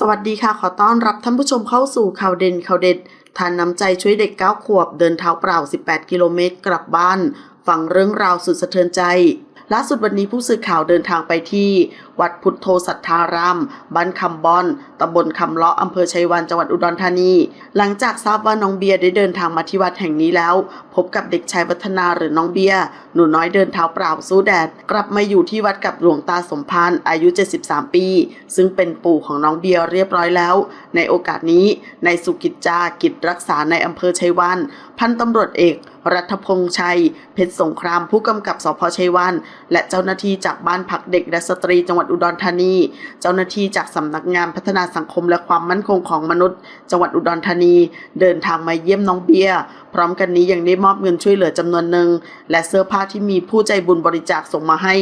สวัสดีค่ะ ขอต้อนรับท่านผู้ชมเข้าสู่ข่าวเด่นข่าวเด็ดทานน้ำใจช่วยเด็ก 9 ขวบ เดินเท้าเปล่า 18 กิโลเมตรกลับบ้าน ฟังเรื่องราวสุดสะเทือนใจ ล่าสุดวันนี้ผู้สื่อข่าวเดินทางไปที่ วัดพุทโธสัทธารามบ้านคำบอนตำบลคำเลาะอำเภอชัยวันจังหวัดอุดรธานี หลังจากทราบว่าน้องเบียร์ได้เดินทางมาที่วัดแห่งนี้แล้ว พบกับเด็กชายวัฒนาหรือน้องเบียร์หนูน้อยเดินเท้าเปล่าสู้แดด กลับมาอยู่ที่วัดกับหลวงตาสมพานอายุ 73 ปี ซึ่งเป็นปู่ของน้องเบียร์เรียบร้อยแล้ว ในโอกาสนี้ในายสุกิจจากิจรักษาในอำเภอชัยวัน พันตำรวจเอก รัฐพงษ์ชัย เพชรสงครามผู้กำกับสพชัยวัน และเจ้าหน้าที่จากบ้านพักเด็กและสตรีจังหวัดอุดรธานี เจ้าหน้าที่จากสำนักงานพัฒนาสังคมและความมั่นคงของมนุษย์ จังหวัดอุดรธานี เดินทางมาเยี่ยมน้องเบียร์พร้อมกันนี้ยังได้มอบเงินช่วยเหลือจำนวนหนึ่ง และเสื้อผ้าที่มีผู้ใจบุญบริจาคส่งมาให้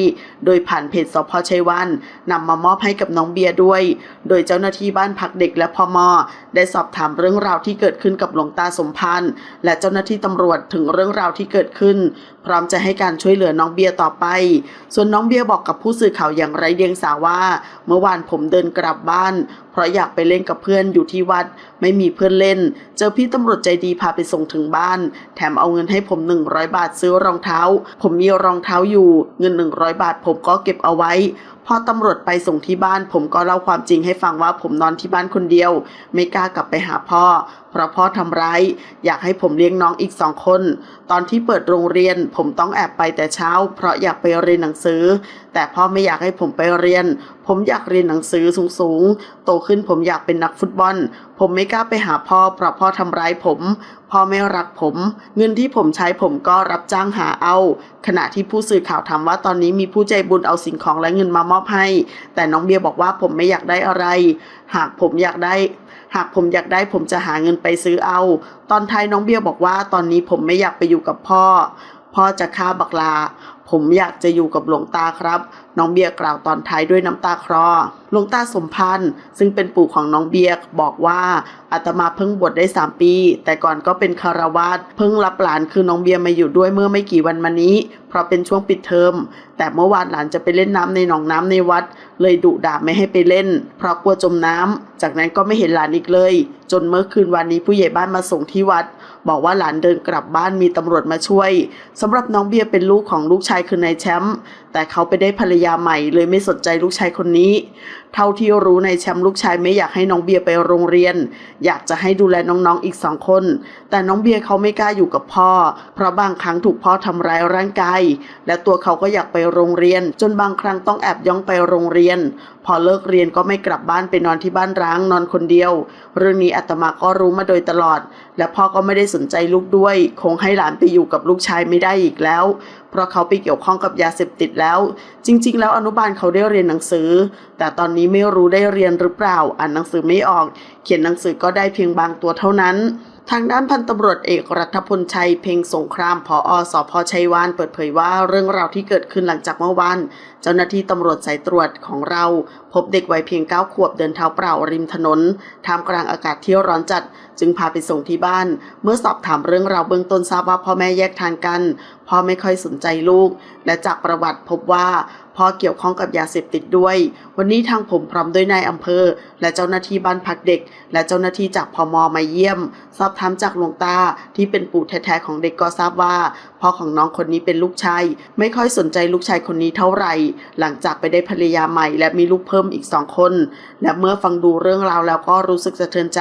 โดยผ่านเพจสพชัยวันนำมามอบให้กับน้องเบียร์ด้วย โดยเจ้าหน้าที่บ้านพักเด็กและพมได้สอบถามเรื่องราวที่เกิดขึ้นกับหลวงตาสมพันธ์ และเจ้าหน้าที่ตำรวจถึงเรื่องราวที่เกิดขึ้น พร้อมจะให้การช่วยเหลือน้องเบียร์ต่อไป ส่วนน้องเบียร์บอกกับผู้สื่อข่าวอย่างไรเดียงสาว่า เมื่อวานผมเดินกลับบ้าน เพราะอยากไปเล่นกับเพื่อนอยู่ที่วัด ไม่มีเพื่อนเล่น เจอพี่ตำรวจใจดีพาไปส่งถึงบ้าน แถมเอาเงินให้ผม 100 บาทซื้อรองเท้า ผมมีรองเท้าอยู่ เงิน 100 บาทผมก็เก็บเอาไว้ พอตำรวจไปส่งที่บ้าน ผมก็เล่าความจริงให้ฟังว่าผมนอนที่บ้านคนเดียว ไม่กล้ากลับไปหาพ่อ เพราะพ่อทำร้าย อยากให้ผมเลี้ยงน้องอีกสองคน ตอนที่เปิดโรงเรียน ผมต้องแอบไปแต่เช้า เพราะอยากไปเรียนหนังสือ แต่พ่อไม่อยากให้ผมไปเรียน ผมอยากเรียนหนังสือสูงๆ โตขึ้นผมอยากเป็นนักฟุตบอล ผมไม่กล้าไปหาพ่อ เพราะพ่อทำร้ายผม พ่อไม่รักผม เงินที่ผมใช้ผมก็รับจ้างหาเอา ขณะที่ผู้สื่อข่าวถามว่าตอนนี้มีผู้ใจบุญเอาสิ่งของและเงินมามอบให้ แต่น้องเบียร์บอกว่าผมไม่อยากได้อะไร หากผมอยากได้ หากผมอยากได้ผมจะหาเงินไปซื้อเอา ตอนท้ายน้องเบียร์บอกว่าตอนนี้ผมไม่อยากไปอยู่กับพ่อ พ่อจะฆ่าบักลา ผมอยากจะอยู่กับหลวงตาครับ น้องเบียร์กล่าวตอนท้ายด้วยน้ำตาคลอหลวงตาสมพันธ์ ซึ่งเป็นปู่ของน้องเบียร์บอกว่าอาตมาเพิ่งบวชได้3ปี แต่ก่อนก็เป็นคารวาสเพิ่งรับหลานคือน้องเบียร์มาอยู่ด้วยเมื่อไม่กี่วันมานี้ เพราะเป็นช่วงปิดเทอม แต่เมื่อวานหลานจะไปเล่นน้ำในหนองน้ำในวัด เลยดุด่าไม่ให้ไปเล่น เพราะกลัวจมน้ำจากนั้นก็ไม่เห็นหลานอีกเลย จนเมื่อคืนวันนี้ผู้ใหญ่บ้านมาส่งที่วัด บอกว่าหลานเดินกลับบ้านมีตำรวจมาช่วยสำหรับน้องเบียร์เป็นลูกของลูกชายคือนายแชมป์แต่เขาไปได้ภรรยาใหม่เลยไม่สนใจลูกชายคนนี้ เท่าที่รู้นายแชมป์ลูกชายไม่อยากให้น้องเบียร์ไปโรงเรียน อยากจะให้ดูแลน้องๆอีกสองคน แต่น้องเบียร์เขาไม่กล้าอยู่กับพ่อ เพราะบางครั้งถูกพ่อทำร้ายร่างกายและตัวเขาก็อยากไปโรงเรียน จนบางครั้งต้องแอบย่องไปโรงเรียน พอเลิกเรียนก็ไม่กลับบ้านไปนอนที่บ้านร้างนอนคนเดียว เรื่องนี้อาตมาก็รู้มาโดยตลอด และพ่อก็ไม่ได้สนใจลูกด้วย คงให้หลานไปอยู่กับลูกชายไม่ได้อีกแล้ว เพราะเขาไปเกี่ยวข้องกับยาเสพติดแล้ว จริง ๆ แล้วอนุบาลเขาได้เรียนหนังสือ แต่ตอนนี้ไม่รู้ได้เรียนหรือเปล่า อ่านหนังสือไม่ออก เขียนหนังสือก็ได้เพียงบางตัวเท่านั้น ทางด้านพันตำรวจเอกรัฐพลชัยเพ็งสงครามผอสพชัยวานเปิดเผยว่าเรื่องราวที่เกิดขึ้นหลังจากเมื่อวานเจ้าหน้าที่ตำรวจสายตรวจของเรา พบเด็กวัยเพียง 9 ขวบเดินเท้าเปล่าริมถนนท่ามกลางอากาศที่ร้อนจัด จึงพาไปส่งที่บ้าน เมื่อสอบถามเรื่องราวเบื้องต้นทราบว่าพ่อแม่แยกทางกัน พ่อไม่ค่อยสนใจลูก และจากประวัติพบว่า พ่อเกี่ยวข้องกับยาเสพติดด้วย วันนี้ทางผมพร้อมด้วยนายอำเภอ และเจ้าหน้าที่บ้านพักเด็ก และเจ้าหน้าที่จากพมมาเยี่ยม สอบถามจากหลวงตาที่เป็นปู่แท้ๆของเด็กก็ทราบว่า พ่อของน้องคนนี้เป็นลูกชาย ไม่ค่อยสนใจลูกชายคนนี้เท่าไหร่ หลังจากไปได้ภรรยาใหม่ และมีลูกเพิ่มอีกสองคน และเมื่อฟังดูเรื่องราวแล้วก็รู้สึกสะเทือนใจ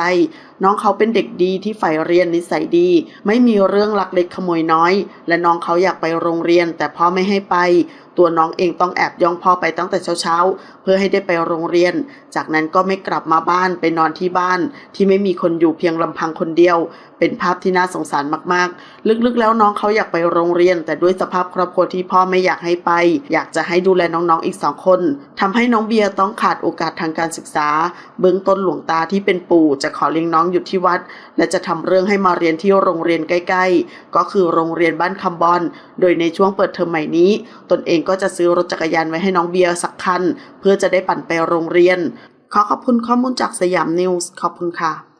น้องเขาเป็นเด็กดีที่ใฝ่เรียนนิสัยดี ไม่มีเรื่องลักเล็กขโมยน้อย และน้องเขาอยากไปโรงเรียน แต่พ่อไม่ให้ไป ตัวน้องเองต้องแอบย่องพ่อไปตั้งแต่เช้าๆ เพื่อให้ได้ไปโรงเรียน จากนั้นก็ไม่กลับมาบ้านไปนอนที่บ้าน ที่ไม่มีคนอยู่เพียงลำพังคนเดียว เป็นภาพที่น่าสงสารมากๆ ลึกๆ แล้วน้องเขาอยากไปโรงเรียน แต่ด้วยสภาพครอบครัวที่พ่อไม่อยากให้ไป อยากจะให้ดูแลน้องๆอีกสองคนทำให้น้องเบียร์ต้องขาดโอกาสทางการศึกษา เบื้องต้นหลวงตาที่เป็นปู่จะขอเลี้ยงน้องอยู่ที่วัด และจะทำเรื่องให้มาเรียนที่โรงเรียนใกล้ๆ ก็คือโรงเรียนบ้านคำบอน โดยในช่วงเปิดเทอมใหม่นี้ ตนเองก็จะซื้อรถจักรยานไว้ให้น้องเบียร์สักคัน เพื่อจะได้ปั่นไปโรงเรียน ขอขอบคุณข้อมูลจากสยามนิวส์ขอบคุณค่ะ